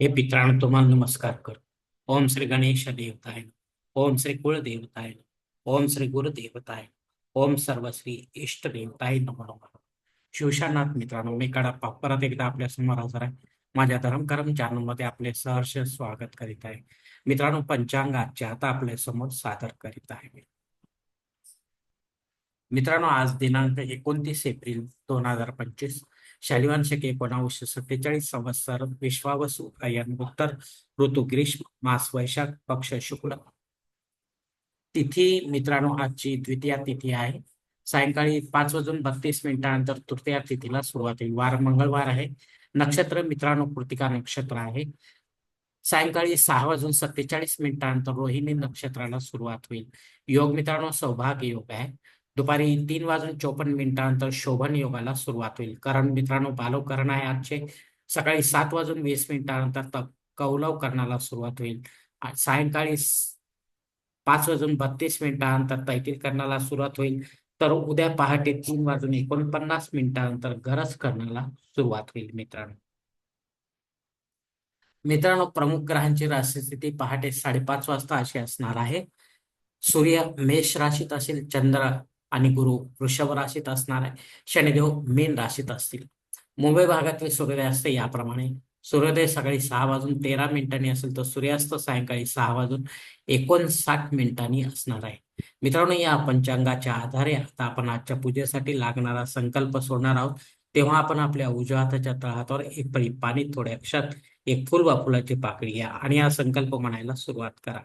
हे पित्रांनो, तुम्हाला नमस्कार कर ओम श्री गणेश देवताय ओम श्री कुळ देवताय ओम श्री गुरु देवताय ओम सर्व श्री इष्ट देवताय नमो नमः. शिवशानाथ मित्रांनो, मी कडा परत एकदा आपल्या समोर हजर आहे. माझ्या धर्मकरम चॅनलमध्ये आपले सहर्ष स्वागत करीत आहे. मित्रांनो, पंचांगाचे आता आपल्या समोर सादर करीत आहे मित्रांनो, आज दिनांक एकोणतीस एप्रिल दोन हज़ार पंचवीस. शालिवान शके एकोणावीसशे सत्तेचाळीस संवत्सर विश्वाव अयन उत्तर ऋतू ग्रीष्म मास वैशाख पक्ष शुक्ल. तिथी मित्रांनो आजची द्वितीया तिथी आहे. सायंकाळी पाच वाजून बत्तीस मिनिटानंतर तृतीया तिथीला सुरुवात होईल. वार मंगळवार आहे. नक्षत्र मित्रांनो कृतिका नक्षत्र आहे. सायंकाळी सहा वाजून सत्तेचाळीस मिनिटानंतर रोहिणी नक्षत्राला सुरुवात होईल. योग मित्रांनो सौभाग्य योग आहे. दुपारी तीन वाजून चोपन्न मिनिटानंतर शोभन योगाला सुरुवात होईल. कारण मित्रांनो बालवकरण आहे आजचे. सकाळी सात वाजून वीस मिनिटानंतर त- कौलव करणाला सुरुवात होईल. सायंकाळी पाच वाजून बत्तीस मिनिटानंतर तैतील करण्याला सुरुवात होईल. तर उद्या पहाटे तीन वाजून एकोणपन्नास मिनिटानंतर गरज करण्याला सुरुवात होईल मित्रांनो. मित्रांनो प्रमुख ग्रहांची राशीस्थिती पहाटे साडेपाच वाजता अशी असणार आहे. सूर्य मेष राशीत असेल चंद्र आणि गुरु वृषभ राशीत असणार आहे शनिदेव मेन राशीत असतील. मुंबई भागातील असते याप्रमाणे सूर्योदय सकाळी सहा वाजून तेरा मिनिटांनी असेल तर सूर्यास्त सायंकाळी सहा वाजून एकोणसाठ मिनिटांनी असणार आहे. मित्रांनो या पंचांगाच्या आधारे आता आपण आजच्या पूजेसाठी लागणारा संकल्प सोडणार आहोत. तेव्हा आपण आपल्या उजव्या हाताच्या तळहातावर एक पळी पाणी थोड्या अक्षात एक फुल वा फुलाची पाकळी घ्या आणि हा संकल्प म्हणायला सुरुवात करा.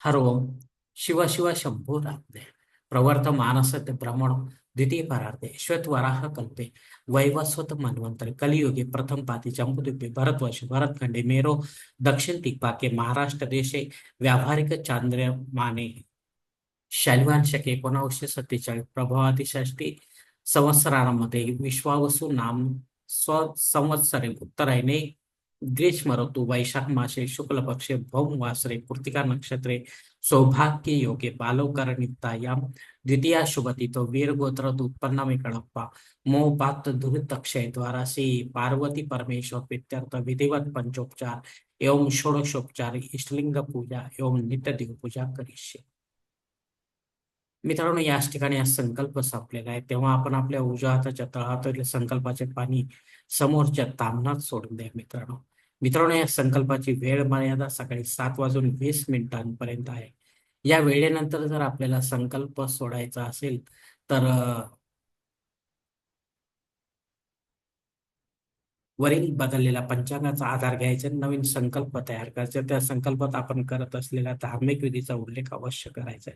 हर ओम. शिव शिव शंभो राधे प्रवर्त मानसते भ्रमण द्वितीय परार्थे श्वेत वराह कल्पे वैवस्वत मन्वंतरे कलियुगे प्रथम पाती जम्बुद्वीपे भरतवर्ष भरतखंडे मेरो दक्षिण दिग्पाके महाराष्ट्र देशे व्यावहारिक चांद्रमाने शालिवान शके एकोणावीसशे सत्तेचाळीस प्रभावाती षष्टी संवत्सरामध्ये विश्वावसू नाम स्व संवत्सरे उत्तरायणे ग्रीष्म ऋतू वैशाख मासे शुक्ल पक्षे भौम वासरे कृतिका नक्षत्रे सौभाग्य योगे बालवकरणितायाम द्वितीया शुभतितो वीरगोत्र उत्पन्नमे कणप्पा मोपात दुरितक्षय द्वारा से पार्वती परमेश्वर प्रीत्यर्थ विधिवत पंचोपचार एवं षोडशोपचार इष्टलिंग पूजा एवं नित्य देवपूजा करिष्ये। मित्रांनो याच ठिकाणी हा संकल्प संपलेला आहे. तेव्हा आपण आपल्या उजव्या हाताच्या तळहातातील संकल्पाचे पाणी समोरच्या तामनात सोडून द्या मित्रांनो. मित्रांनो या संकल्पाची वेळ मर्यादा सकाळी सात वाजून वीस मिनिटांपर्यंत आहे. या वेळेनंतर जर आपल्याला संकल्प सोडायचा असेल तर वरील बदललेल्या पंचांगाचा आधार घ्यायचा नवीन संकल्प तयार करायचा. त्या संकल्पात आपण करत असलेल्या धार्मिक विधीचा उल्लेख अवश्य करायचा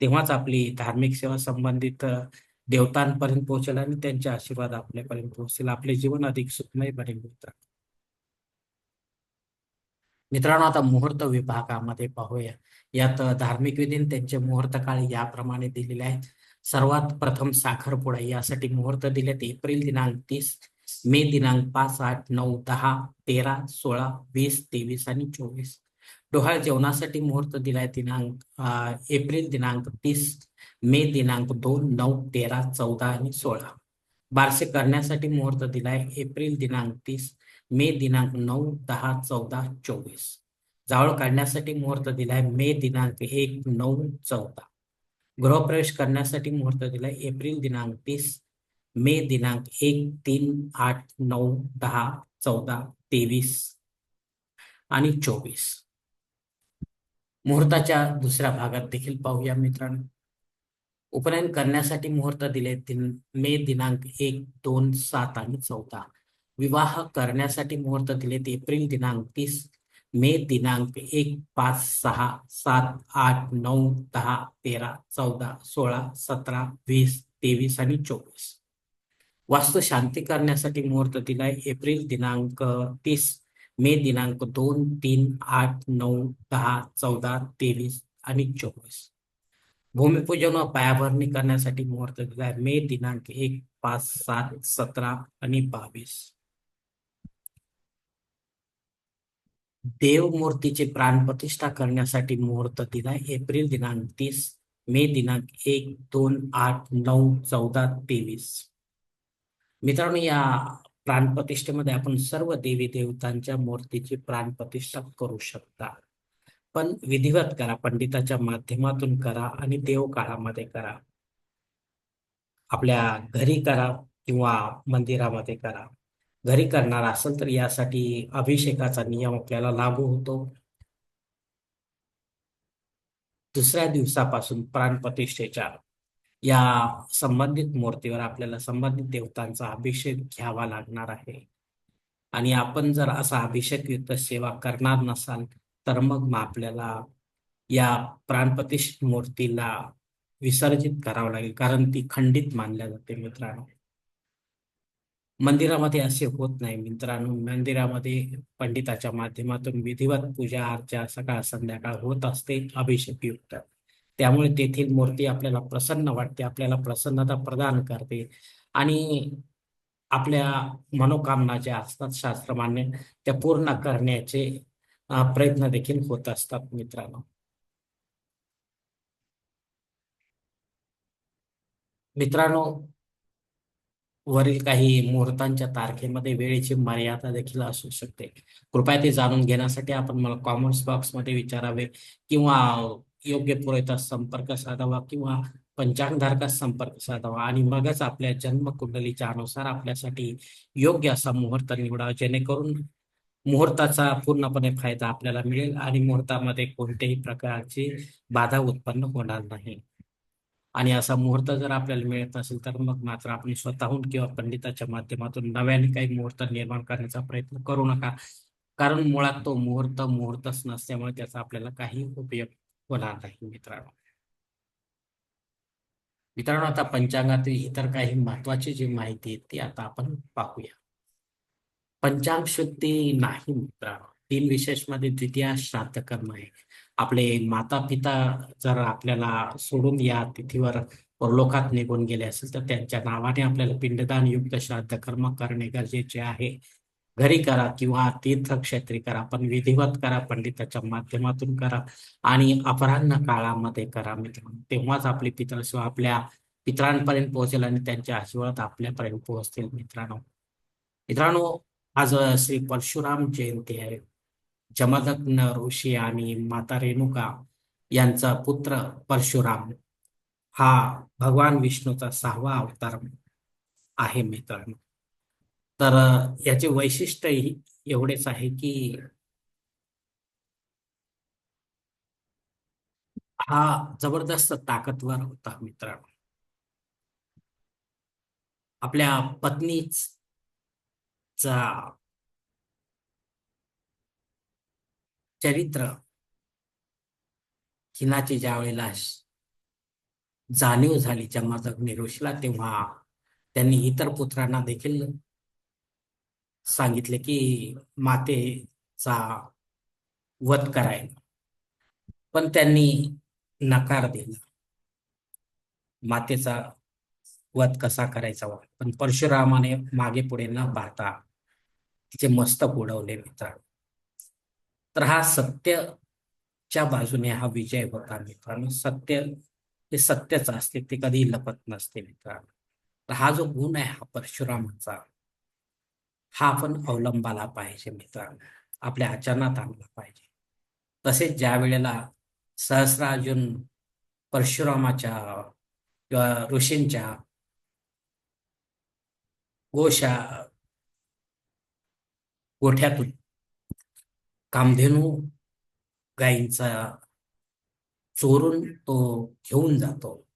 तेव्हाच आपली धार्मिक सेवा संबंधित देवतांपर्यंत पोहोचेल आणि त्यांचे आशीर्वाद आपल्यापर्यंत पोहोचेल आपले जीवन अधिक सुखमय बनेल मित्रांनो आता मुहूर्त विभागामध्ये पाहूया. यात धार्मिक विधीने त्यांचे मुहूर्त काळ याप्रमाणे दिलेले आहेत. सर्वात प्रथम साखरपुडा. यासाठी मुहूर्त दिलेत एप्रिल दिनांक तीस मे दिनांक पाच आठ नऊ दहा तेरा सोळा वीस तेवीस आणि चोवीस. डोहाळ जेवणासाठी मुहूर्त दिलाय दिनांक एप्रिल दिनांक तीस मे दिनांक दोन नऊ तेरा चौदा आणि सोळा. बारसे करण्यासाठी मुहूर्त दिलाय एप्रिल दिनांक तीस मे दिनांक नऊ दहा चौदा चोवीस. जावळ काढण्यासाठी मुहूर्त दिलाय मे दिनांक एक नऊ चौदा. गृहप्रवेश करण्यासाठी मुहूर्त दिलाय एप्रिल दिनांक तीस मे दिनांक एक तीन आठ नऊ दहा चौदा तेवीस आणि चोवीस. मुहूर्ताच्या दुसऱ्या भागात देखील पाहूया मित्रांनो. उपनयन करण्यासाठी मुहूर्त दिले दिन मे दिनांक एक दोन सात आणि चौदा. विवाह करण्यासाठी मुहूर्त दिलेत एप्रिल दिनांक तीस मे दिनांक एक पाच सहा सात आठ नऊ दहा तेरा चौदा सोळा सतरा वीस तेवीस आणि चोवीस. वास्तू शांती करण्यासाठी मुहूर्त दिलाय. एप्रिल दिनांक तीस मे दिनांक दोन तीन आठ नऊ दहा चौदा तेवीस आणि चोवीस. भूमिपूजन व पायाभरणी करण्यासाठी मुहूर्त दिलाय. मे दिनांक एक पाच सात सतरा आणि बावीस. देवमूर्तीची प्राणप्रतिष्ठा करण्यासाठी मुहूर्त दिलाय. एप्रिल दिनांक तीस मे दिनांक एक दोन आठ नऊ चौदा तेवीस. मित्रांनो या प्राणप्रतिष्ठेमध्ये आपण सर्व देवी देवतांच्या मूर्तीची प्राणप्रतिष्ठा करू शकता. पण विधिवत करा पंडिताच्या माध्यमातून करा आणि देवकाळामध्ये करा. आपल्या घरी करा किंवा मंदिरामध्ये करा. घरी करणार असेल तर यासाठी अभिषेकाचा नियम आपल्याला लागू होतो. दुसऱ्या दिवसापासून प्राणप्रतिष्ठेच्या या संबंधित मूर्तीवर आपल्याला संबंधित देवतांचा अभिषेक घ्यावा लागणार आहे. आणि आपण जर असा अभिषेकयुक्त सेवा करणार नसाल तर मग आपल्याला या प्राणप्रतिष्ठित मूर्तीला विसर्जित करावं लागेल कारण ती खंडित मानल्या जाते मित्रांनो. मंदिरामध्ये असे होत नाही मित्रांनो. मंदिरामध्ये पंडिताच्या माध्यमातून विधिवत पूजा अर्चा सकाळ संध्याकाळ होत असते अभिषेकयुक्त. त्यामुळे तेथील मूर्ती आपल्याला प्रसन्न वाटते आपल्याला प्रसन्नता प्रदान करते. आणि आपल्या मनोकामना ज्या असतात शास्त्रमान्य त्या पूर्ण करण्याचे प्रयत्न देखील होत असतात मित्रांनो. मित्रांनो वरील काही मुहूर्तांच्या तारखेमध्ये वेळेची मर्यादा देखील असू शकते. कृपया ते जाणून घेण्यासाठी आपण मला कॉमेंट्स बॉक्समध्ये विचारावे किंवा योग्य पुरेता संपर्क साधावा किंवा पंचांगधारकास संपर्क साधावा आणि मगच आपल्या जन्मकुंडलीच्या अनुसार आपल्यासाठी योग्य असा मुहूर्त निवडावा जेणेकरून मुहूर्ताचा पूर्णपणे फायदा आपल्याला मिळेल आणि मुहूर्तामध्ये कोणत्याही प्रकारची बाधा उत्पन्न होणार नाही. आणि असा मुहूर्त जर आपल्याला मिळत नसेल तर मग मात्र आपण स्वतःहून किंवा पंडिताच्या माध्यमातून नव्याने काही मुहूर्त निर्माण करण्याचा प्रयत्न करू नका. कारण मुळात तो मुहूर्त मुहूर्तच नसल्यामुळे त्याचा आपल्याला काही उपयोग होणार नाही मित्रांनो. मित्रांनो आता पंचांगातील इतर काही महत्वाची जी माहिती आहे ती आता आपण पाहूया. पंचांग शुद्धी नाही मित्रांनो. तीन विशेषमध्ये द्वितीय श्राद्ध कर्म आहे. आपले माता पिता जर आपल्याला सोडून या तिथीवर परलोकात निघून गेले असेल तर त्यांच्या नावाने आपल्याला पिंडदान युक्त श्राद्ध कर्म करणे गरजेचे आहे. घरी करा किंवा तीर्थक्षेत्री करा पण विधिवत करा पंडिताच्या माध्यमातून करा आणि अपराह्न काळामध्ये करा मित्रांनो. तेव्हाच आपली पितृ आपल्या पित्रांपर्यंत पोहोचेल आणि त्यांच्या आशीर्वाद आपल्यापर्यंत पोहोचतील मित्रांनो. मित्रांनो आज श्री परशुराम जयंती आहे. जमदग्न ऋषी आणि माता रेणुका यांचा पुत्र परशुराम हा भगवान विष्णूचा सहावा अवतार आहे मित्रांनो. तर याचे वैशिष्ट्य एवढेच आहे की हा जबरदस्त ताकदवर होता मित्रांनो. आपल्या पत्नीचा चरित्र हिनाची ज्या वेळेला जाणीव झाली जन्माजग्नी ऋषीला तेव्हा त्यांनी इतर पुत्रांना देखील सांगितले की मातेचा वध करायला. पण त्यांनी नकार दिला. मातेचा वध कसा करायचा? पण परशुरामाने मागे पुढे न पाहता तिचे मस्तक उडवले मित्रांनो. तर हा सत्यच्या बाजूने हा विजय होता मित्रांनो. सत्य हे सत्यच असते ते कधी लपत नसते मित्रांनो. तर हा जो गुण आहे हा परशुरामाचा हा आपण अवलंबाला पाहिजे मित्रांनो. आपल्या आचरणात आणला पाहिजे. तसेच ज्या वेळेला सहस्रार्जुन परशुरामाच्या किंवा ऋषींच्या गोशा गोठ्यातून कामधेनू गायींचा चोरून तो घेऊन जातो.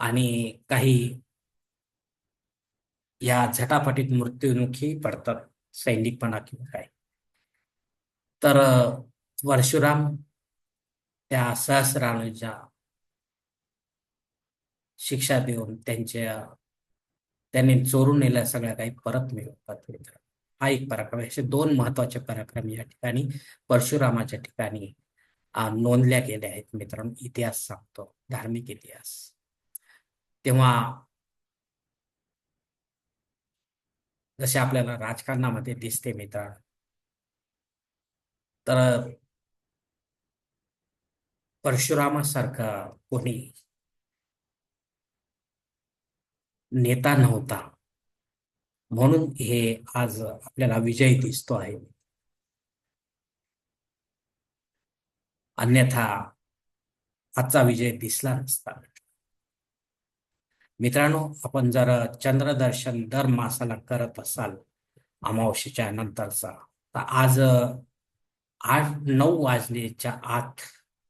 आणि काही या झटापटीत मृत्यूमुखी पडतात सैनिकपणा किंवा काय. तर परशुराम त्या सहस्राणूच्या शिक्षा देऊन त्यांच्या त्यांनी चोरून नेल्या सगळ्या काही परत मिळवतात मित्र हा एक पराक्रम असे दोन महत्त्वाचे पराक्रम या ठिकाणी परशुरामाच्या ठिकाणी नोंदल्या गेल्या आहेत मित्रांनो. इतिहास सांगतो. धार्मिक इतिहास. तेव्हा जसे आपल्याला राजकारणामध्ये दिसते मित्र तर परशुरामासारखा कोणी नेता नव्हता. म्हणून हे आज आपल्याला विजय दिसतो आहे. अन्यथा आजचा विजय दिसला नसता. मित्रांनो आपण जर चंद्रदर्शन दर मासाला करत असाल अमावस्येच्या नंतरचा तर आज आठ नऊ वाजलेच्या आत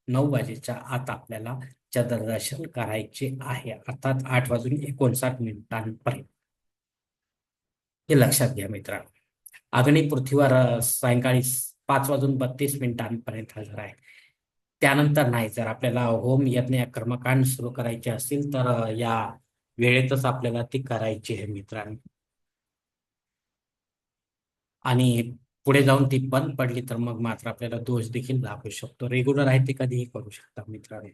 नऊ वाजेच्या आत आपल्याला चंद्रदर्शन करायचे आहे. अर्थात आठ वाजून एकोणसाठ मिनिटांपर्यंत. हे लक्षात घ्या मित्रांनो. अग्नी पृथ्वीवर सायंकाळी पाच वाजून बत्तीस मिनिटांपर्यंत हजर आहे. त्यानंतर नाही जर आपल्याला होम यज्ञ कर्मकांड सुरू करायचे असतील तर या वेळेतच आपल्याला ती करायची आहे मित्रांनो. आणि पुढे जाऊन ती बंद पडली तर मग मात्र आपल्याला दोष देखील लागू शकतो. रेग्युलर आहे ते कधीही करू शकता मित्रांनो.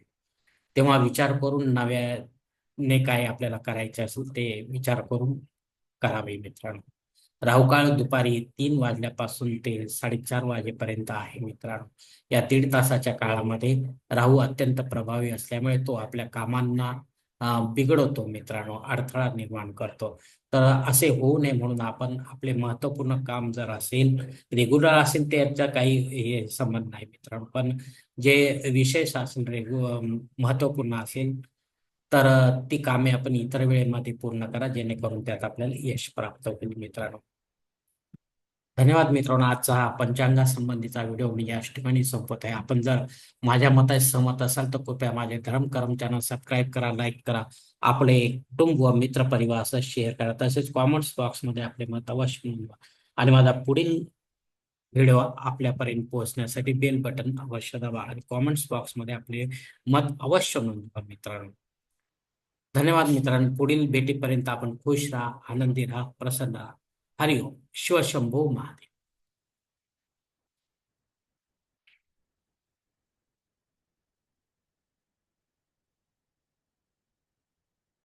तेव्हा विचार करून नव्याने काय आपल्याला करायचे असेल ते विचार करून करावे मित्रांनो. राहुकाळ दुपारी तीन वाजल्यापासून ते साडेचार वाजेपर्यंत आहे मित्रांनो. या दीड तासाच्या काळामध्ये राहू अत्यंत प्रभावी असल्यामुळे तो आपल्या कामांना बिघडवतो मित्रांनो अडथळा निर्माण करतो. तर असे होऊ नये म्हणून आपण आपले महत्त्वपूर्ण काम जर असेल रेग्युलर असेल त्याचा काही हे संबंध नाही मित्रांनो. पण जे विशेष असेल रेगु महत्त्वपूर्ण असेल तर ती कामे आपण इतर वेळेमध्ये पूर्ण करा जेणेकरून त्यात आपल्याला यश प्राप्त होईल मित्रांनो. धन्यवाद मित्रांनो आजचा हा पंचांगा संबंधीचा व्हिडिओ मी या ठिकाणी संपत आहे. आपण जर माझ्या मताशी सहमत असाल तर कृपया माझे धर्म कर्म चॅनल सबस्क्राईब करा लाईक करा. आपले कुटुंब व मित्र परिवार असं शेअर करा. तसेच कॉमेंट्स बॉक्समध्ये आपले मत अवश्य नोंदवा. आणि माझा पुढील व्हिडिओ आपल्यापर्यंत पोहोचण्यासाठी बेल बटन अवश्य दाबा आणि कॉमेंट्स बॉक्समध्ये आपले मत अवश्य नोंदवा मित्रांनो. धन्यवाद मित्रांनो. पुढील भेटीपर्यंत आपण खुश राहा आनंदी राहा प्रसन्न राहा. హరి ఓం. శివశంభో మహాదేవ్